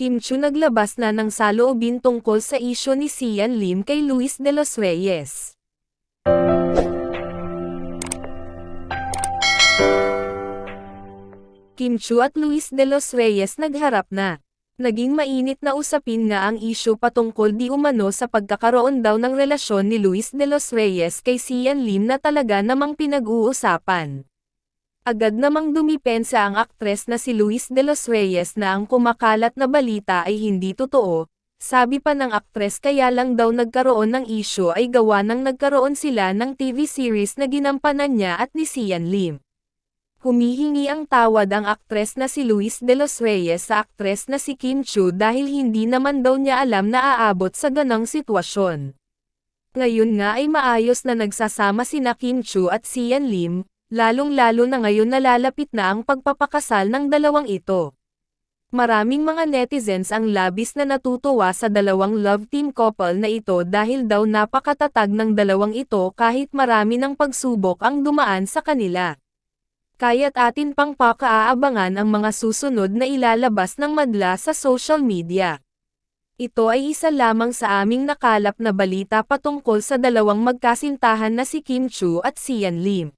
Kim Chu naglabas na ng saloobin tungkol sa isyo ni Sian Lim kay Luis de los Reyes. Kim Chu at Luis de los Reyes nagharap na. Naging mainit na usapin nga ang isyu patungkol di umano sa pagkakaroon daw ng relasyon ni Luis de los Reyes kay Sian Lim na talaga namang pinag-uusapan. Agad namang dumipensa ang aktres na si Luis de los Reyes na ang kumakalat na balita ay hindi totoo, sabi pa ng aktres kaya lang daw nagkaroon ng isyu ay gawa ng nagkaroon sila ng TV series na ginampanan niya at ni Sian Lim. Humihingi ang tawad ang aktres na si Luis de los Reyes sa aktres na si Kim Chu dahil hindi naman daw niya alam na aabot sa ganang sitwasyon. Ngayon nga ay maayos na nagsasama sina Kim Chu at Sian Lim, lalong-lalo na ngayon nalalapit na ang pagpapakasal ng dalawang ito. Maraming mga netizens ang labis na natutuwa sa dalawang love team couple na ito dahil daw napakatatag ng dalawang ito kahit marami ng pagsubok ang dumaan sa kanila. Kaya't atin pang pakaabangan ang mga susunod na ilalabas ng madla sa social media. Ito ay isa lamang sa aming nakalap na balita patungkol sa dalawang magkasintahan na si Kim Chu at Sian Lim.